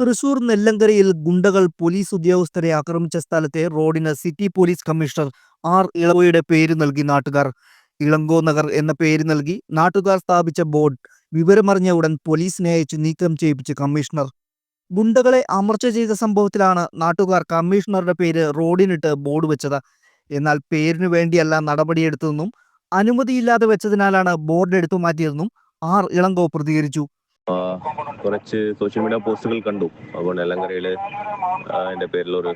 തൃശൂർ നെല്ലങ്കരയിൽ ഗുണ്ടകൾ പോലീസ് ഉദ്യോഗസ്ഥരെ ആക്രമിച്ച സ്ഥലത്തെ റോഡിന് സിറ്റി പോലീസ് കമ്മീഷണർ ആർ. ഇളവയുടെ പേര് നൽകി നാട്ടുകാർ. ഇളങ്കോ നഗർ എന്ന പേര് നൽകി നാട്ടുകാർ സ്ഥാപിച്ച ബോർഡ്. വിവരമറിഞ്ഞ ഉടൻ പോലീസിനെ അയച്ച് നീക്കം ചെയ്യിപ്പിച്ച് കമ്മീഷണർ. ഗുണ്ടകളെ അമർച്ച ചെയ്ത സംഭവത്തിലാണ് നാട്ടുകാർ കമ്മീഷണറുടെ പേര് റോഡിനിട്ട് ബോർഡ് വെച്ചത്. എന്നാൽ പേരിനു വേണ്ടിയല്ല നടപടിയെടുത്തതെന്നും അനുമതിയില്ലാതെ വെച്ചതിനാലാണ് ബോർഡ് എടുത്തു മാറ്റിയതെന്നും ആർ. ഇളങ്കോ പ്രതികരിച്ചു. കുറച്ച് സോഷ്യൽ മീഡിയ പോസ്റ്റുകൾ കണ്ടു. അപ്പോൾ നെല്ലങ്കരയിൽ എന്റെ പേരിലൊരു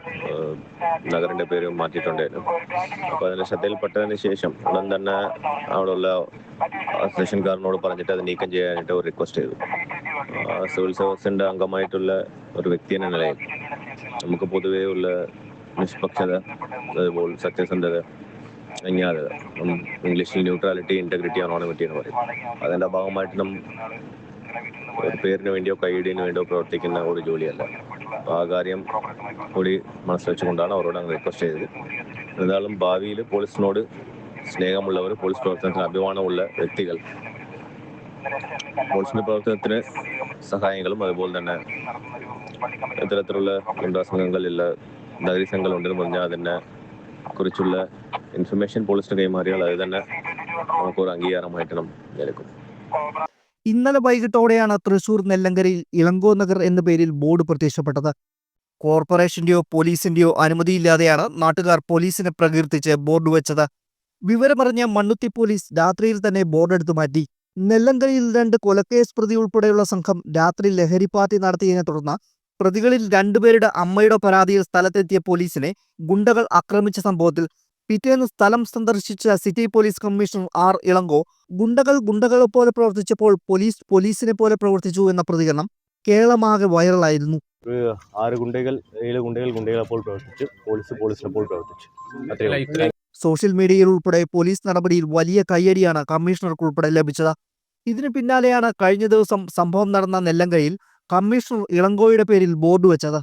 നഗറിന്റെ പേര് മാറ്റിയിട്ടുണ്ടായിരുന്നു. അപ്പോൾ അതിന്റെ ശ്രദ്ധയിൽപ്പെട്ടതിന് ശേഷം ഉടൻ തന്നെ അവിടെയുള്ള സ്റ്റേഷൻകാരനോട് പറഞ്ഞിട്ട് അത് നീക്കം ചെയ്യാനായിട്ട് ഒരു റിക്വസ്റ്റ് ചെയ്തു. സിവിൽ സർവീസിന്റെ അംഗമായിട്ടുള്ള ഒരു വ്യക്തി എന്ന നിലയിൽ നമുക്ക് പൊതുവേ ഉള്ള നിഷ്പക്ഷത അതുപോലെ സത്യസന്ധത ഇംഗ്ലീഷിൽ ന്യൂട്രാലിറ്റി ഇന്റഗ്രിറ്റി അനോണിമിറ്റി എന്ന് പറയും. അതിന്റെ ഭാഗമായിട്ട് നാം പേരിന് വേണ്ടിയോ കൈയിടിന് വേണ്ടിയോ പ്രവർത്തിക്കുന്ന ഒരു ജോലിയല്ല. അപ്പൊ ആ കാര്യം കൂടി മനസ്സിൽ വെച്ചുകൊണ്ടാണ് അവരോട് അങ്ങ് റിക്വസ്റ്റ് ചെയ്തത്. എന്തായാലും ഭാവിയിൽ പോലീസിനോട് സ്നേഹമുള്ളവർ പോലീസ് പ്രവർത്തനത്തിന് അഭിമാനമുള്ള വ്യക്തികൾ പോലീസിന്റെ പ്രവർത്തനത്തിന് സഹായങ്ങളും അതുപോലെ തന്നെ ഇത്തരത്തിലുള്ള ഗുണ്ടാ സംഘങ്ങളില്ല നഗരി സംഘങ്ങളുണ്ടെന്ന് പറഞ്ഞാൽ അതിനെ കുറിച്ചുള്ള ഇൻഫർമേഷൻ പോലീസിന് കൈമാറിയാൽ അത് തന്നെ നമുക്കൊരു അംഗീകാരമായിട്ട് നാം നിലക്കും ഇന്നലെ വൈകിട്ടോടെയാണ് തൃശൂർ നെല്ലങ്കരയിൽ ഇളങ്കോ നഗർ എന്ന പേരിൽ ബോർഡ് പ്രത്യക്ഷപ്പെട്ടത്. കോർപ്പറേഷന്റെയോ പോലീസിന്റെയോ അനുമതിയില്ലാതെയാണ് നാട്ടുകാർ പോലീസിനെ പ്രകീർത്തിച്ച് ബോർഡ് വെച്ചത്. വിവരമറിഞ്ഞ മണ്ണുത്തി പോലീസ് രാത്രിയിൽ തന്നെ ബോർഡ് എടുത്തു മാറ്റി. നെല്ലങ്കരയിൽ രണ്ട് കൊലക്കേസ് പ്രതി ഉൾപ്പെടെയുള്ള സംഘം രാത്രി ലഹരി പാർട്ടി നടത്തിയതിനെ തുടർന്ന് പ്രതികളിൽ രണ്ടുപേരുടെ അമ്മയുടെ പരാതിയിൽ സ്ഥലത്തെത്തിയ പോലീസിനെ ഗുണ്ടകൾ ആക്രമിച്ച സംഭവത്തിൽ പിറ്റേന്ന് സ്ഥലം സന്ദർശിച്ച city police commissioner R Ilango ഗുണ്ടകൾ ഗുണ്ടകളെ പോലെ പ്രവർത്തിച്ചപ്പോൾ പോലീസ് പോലീസിനെ പോലെ പ്രവർത്തിച്ചു എന്ന പ്രതികരണം കേരളമാകെ വൈറലായിരുന്നു. ആറ് ഗുണ്ടകൾ ഏഴ് ഗുണ്ടകൾ ഗുണ്ടകളെ പോൽ പ്രവർത്തിച്ചു. പോലീസ് പോലീസിനെ പോൽ പ്രവർത്തിച്ചു. സോഷ്യൽ മീഡിയയിൽ ഉൾപ്പെടെ പോലീസ് നടപടിയിൽ വലിയ കയ്യടിയാണ് കമ്മീഷണർക്ക് ഉൾപ്പെടെ ലഭിച്ചത്. ഇതിന് പിന്നാലെയാണ് കഴിഞ്ഞ ദിവസം സംഭവം നടന്ന നെല്ലങ്കയിൽ കമ്മീഷണർ ഇളങ്കോയുടെ പേരിൽ ബോർഡ് വെച്ചത്.